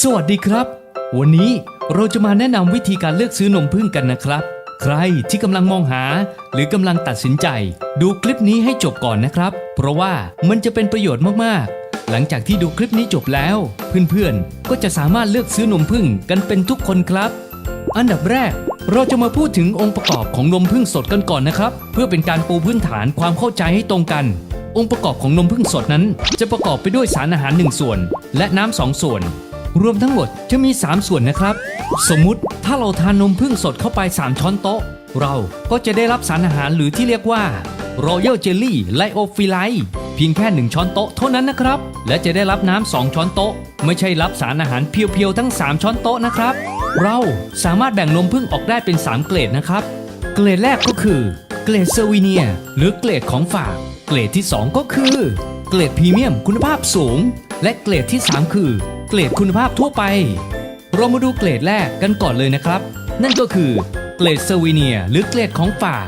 สวัสดีครับ วันนี้เราจะมาแนะนำวิธีการเลือกซื้อนมผึ้งกันนะครับ ใครที่กำลังมองหา หรือกำลังตัดสินใจ ดูคลิปนี้ให้จบก่อนนะครับ เพราะว่ามันจะเป็นประโยชน์มากๆ หลังจากที่ดูคลิปนี้จบแล้ว เพื่อนๆ ก็จะสามารถเลือกซื้อนมผึ้งกันเป็นทุกคนครับ อันดับแรก เราจะมาพูดถึงองค์ประกอบของนมผึ้งสดกันก่อนนะครับ เพื่อเป็นการปูพื้นฐานความเข้าใจให้ตรงกันองค์ประกอบของนมผึ้งสดนั้น จะประกอบไปด้วยสารอาหาร 1 ส่วน และน้ำสองส่วน รวมทั้งหมดจะมี 3 ส่วนนะครับ สมมุติถ้าเราทานนมผึ้งสดเข้าไป 3 ช้อนโต๊ะ เราก็จะได้รับสารอาหารหรือที่เรียกว่า Royal Jelly l y o p h i l i เพียงแค่ 1 ช้อนโต๊ะเท่านั้นนะครับ และจะได้รับน้ำ2ช้อนโต๊ะ ไม่ใช่รับสารอาหารเพียวๆทั้ง 3 ช้อนโต๊ะนะครับ เราสามารถแบ่งนมผึ้งออกได้เป็น 3 เกรดนะครับ เกรดแรกก็คือ เกรดเซอร์วิเนีย หรือเกรดของฝาก เกรดที่ 2 ก็คือ เกรดพรีเมียมคุณภาพสูง และเกรดที่ 3 คือ เกรดคุณภาพทั่วไป เรามาดูเกรดแรกกันก่อนเลยนะครับ นั่นก็คือเกรดเซวิเนียหรือเกรดของฝาก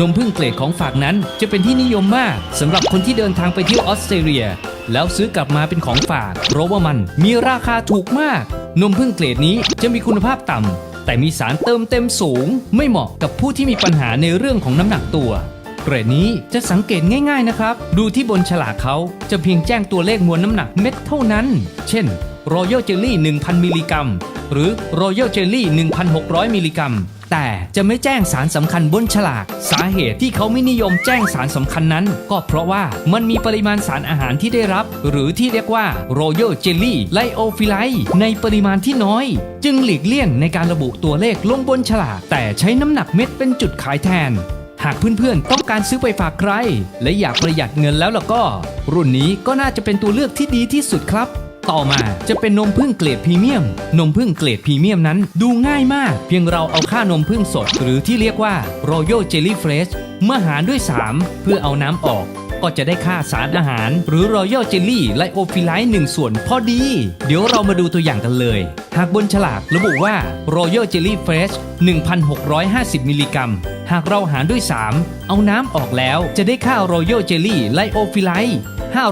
นมผึ้งเกรดของฝากนั้นจะเป็นที่นิยมมากสำหรับคนที่เดินทางไปเที่ยวออสเตรเลีย แล้วซื้อกลับมาเป็นของฝาก เพราะว่ามันมีราคาถูกมาก นมผึ้งเกรดนี้จะมีคุณภาพต่ำแต่มีสารเติมเต็มสูง ไม่เหมาะกับผู้ที่มีปัญหาในเรื่องของน้ำหนักตัว เกรดนี้จะสังเกตง่ายๆนะครับ ดูที่บนฉลากเขาจะเพียงแจ้งตัวเลขมวลน้ำหนักเม็ดเท่านั้น เช่น Royal Jelly 1,000 มิลลิกรัม หรือ Royal Jelly 1,600 มิลลิกรัม แต่จะไม่แจ้งสารสำคัญบนฉลาก สาเหตุที่เขาไม่นิยมแจ้งสารสำคัญนั้น ก็เพราะว่ามันมีปริมาณสารอาหารที่ได้รับ หรือที่เรียกว่า Royal Jelly l y o p h i l i ในปริมาณที่น้อย จึงหลีกเลี่ยงในการระบุตัวเลขลงบนฉลาก แต่ใช้น้ำหนักเม็ดเป็นจุดขายแทน หากเพื่อนๆ ต้องการซื้อไปฝากใคร และอยากประหยัดเงินแล้วล่ะก็ รุ่นนี้ก็น่าจะเป็นตัวเลือกที่ดีที่สุดครับ ต่อมาจะเป็นนมผึ้งเกรดพรีเมียม นมผึ้งเกรดพรีเมียมนั้นดูง่ายมาก เพียงเราเอาค่านมผึ้งสด หรือที่เรียกว่า Royal Jelly Fresh มาหารด้วย 3 เพื่อเอาน้ำออกก็จะได้ค่าสารอาหาร หรือ Royal Jelly แลโอฟิไลท์หนึ่งส่วนพอดี เดี๋ยวเรามาดูตัวอย่างกันเลย หากบนฉลากระบุว่า Royal Jelly Fresh 1,650 มิลลิกรัม หากเราหารด้วย 3 เอาน้ำออกแล้วจะได้ค่า Royal Jelly ไลโอฟิไลท์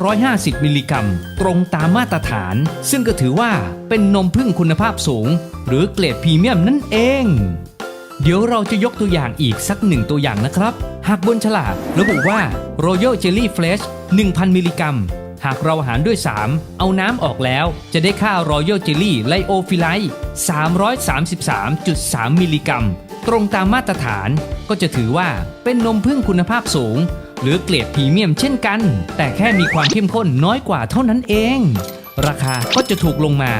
550 มิลลิกรัม ตรงตามมาตรฐาน ซึ่งก็ถือว่าเป็นนมผึ้งคุณภาพสูง หรือเกรดพรีเมียมนั่นเอง เดี๋ยวเราจะยกตัวอย่างอีกสักหนึ่งตัวอย่างนะครับ หากบนฉลากระบุว่า Royal Jelly Fresh 1,000 มิลลิกรัม หากเราหารด้วย 3 เอาน้ำออกแล้ว จะได้ค่า Royal Jelly ไลโอฟิไลท์333.3 มิลลิกรัม ตรงตามมาตรฐาน ก็จะถือว่าเป็นนมผึ้งคุณภาพสูง หรือเกรดพรีเมียมเช่นกัน แต่แค่มีความเข้มข้นน้อยกว่าเท่านั้นเอง ราคาก็จะถูกลงมา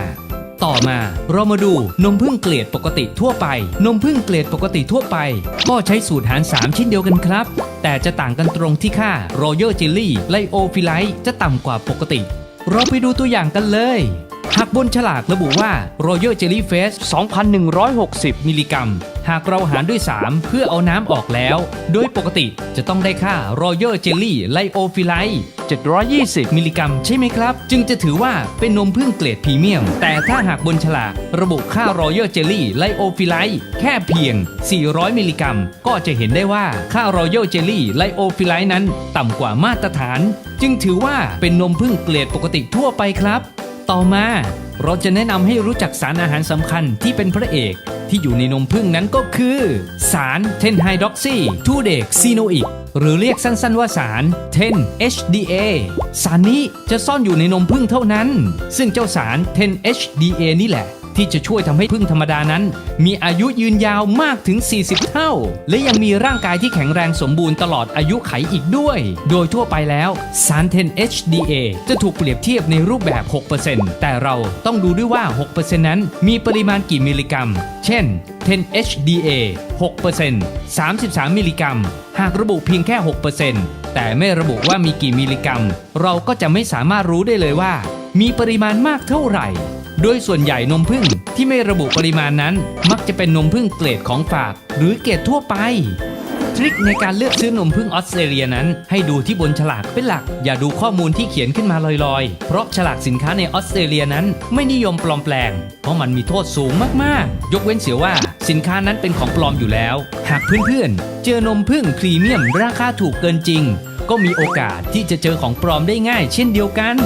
ต่อมาเรามาดูนมผึ้งเกรดปกติทั่วไป นมผึ้งเกรดปกติทั่วไป ก็ใช้สูตรหาร 3 เช่นเดียวกันครับ แต่จะต่างกันตรงที่ค่า Royal Jelly ไลโอฟิไลจะต่ำกว่าปกติ เราไปดูตัวอย่างกันเลย หากบนฉลากระบุว่า Royal Jelly Face 2,160 มิลลิกรัม หากเราหารด้วย 3 เพื่อเอาน้ำออกแล้ว โดยปกติจะต้องได้ค่า Royal Jelly l y o p h i l i t e 720 มิลลิกรัมใช่ไหมครับ จึงจะถือว่าเป็นนมผึ้งเกรดพรีเมียม แต่ถ้าหากบนฉลากระบุค่า Royal Jelly l y o p h i l i t e แค่เพียง 400 มิลลิกรัม ก็จะเห็นได้ว่าค่า Royal Jelly l y o p h i l i t e นั้นต่ำกว่ามาตรฐาน จึงถือว่าเป็นนมผึ้งเกรดปกติทั่วไปครับ ต่อมาเราจะแนะนำให้รู้จักสารอาหารสำคัญที่เป็นพระเอกที่อยู่ในนมผึ้งนั้นก็คือ สารเทนไฮดรอกซีทูเดกซีโนอิกหรือเรียกสั้นๆว่าสาร 10-HDA สารนี้จะซ่อนอยู่ในนมผึ้งเท่านั้น ซึ่งเจ้าสาร 10-HDA นี่แหละ ที่จะช่วยทำให้พึ่งธรรมดานั้น มีอายุยืนยาวมากถึง 40 เท่า และยังมีร่างกายที่แข็งแรงสมบูรณ์ตลอดอายุไขอีกด้วย โดยทั่วไปแล้วสาร 10-HDA จะถูกเปรียบเทียบในรูปแบบ 6%แต่เราต้องดูด้วยว่า 6%นั้น มีปริมาณกี่มิลลิกรัม เช่น 10-HDA 6% 33 มิลลิกรัม หากระบุเพียงแค่ 6%แต่ไม่ระบุว่ามีกี่มิลลิกรัม เราก็จะไม่สามารถรู้ได้เลยว่า มีปริมาณมากเท่าไหร่ โดยส่วนใหญ่นมผึ้งที่ไม่ระบุปริมาณนั้น มักจะเป็นนมผึ้งเกรดของฝาก หรือเกรดทั่วไป ทริคในการเลือกซื้อนมผึ้งออสเตรเลียนั้น ให้ดูที่บนฉลากเป็นหลัก อย่าดูข้อมูลที่เขียนขึ้นมาลอยๆ เพราะฉลากสินค้าในออสเตรเลียนั้น ไม่นิยมปลอมแปลง เพราะมันมีโทษสูงมากๆ ยกเว้นเสียว่าสินค้านั้นเป็นของปลอมอยู่แล้ว หากเพื่อนๆ เจอนมผึ้งพรีเมียมราคาถูกเกินจริง ก็มีโอกาสที่จะเจอของปลอมได้ง่าย เช่นเดียวกัน